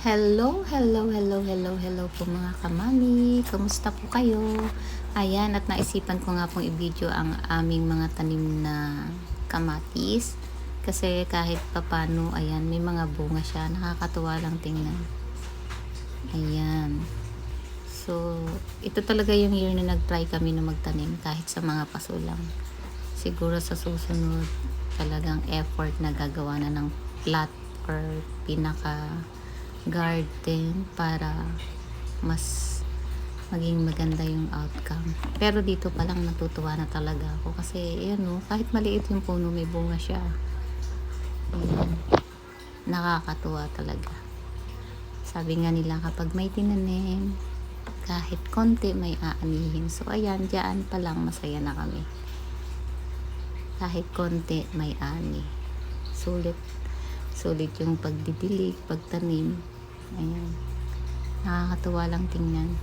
Hello, hello, hello, hello, hello po mga kamami. Kamusta po kayo? Ayan, at naisipan ko nga pong i-video ang aming mga tanim na kamatis. Kasi kahit papano, ayan, may mga bunga siya. Nakakatuwa lang tingnan. Ayan. So, ito talaga yung year na nag-try kami na magtanim kahit sa mga paso lang. Siguro sa susunod, talagang effort na gagawa na ng plot or pinaka garden para mas maging maganda yung outcome. Pero dito pa lang natutuwa na talaga ako kasi ayan no, kahit maliit yung puno may bunga siya. Ayan. Nakakatuwa talaga. Sabi nga nila kapag may tinanim, kahit konti may aanihin. So ayan, diyan pa lang masaya na kami. Kahit konti may ani. Sulit sulit yung pagdidilig, pagtanim. Ayan. Nakakatuwa lang tingnan.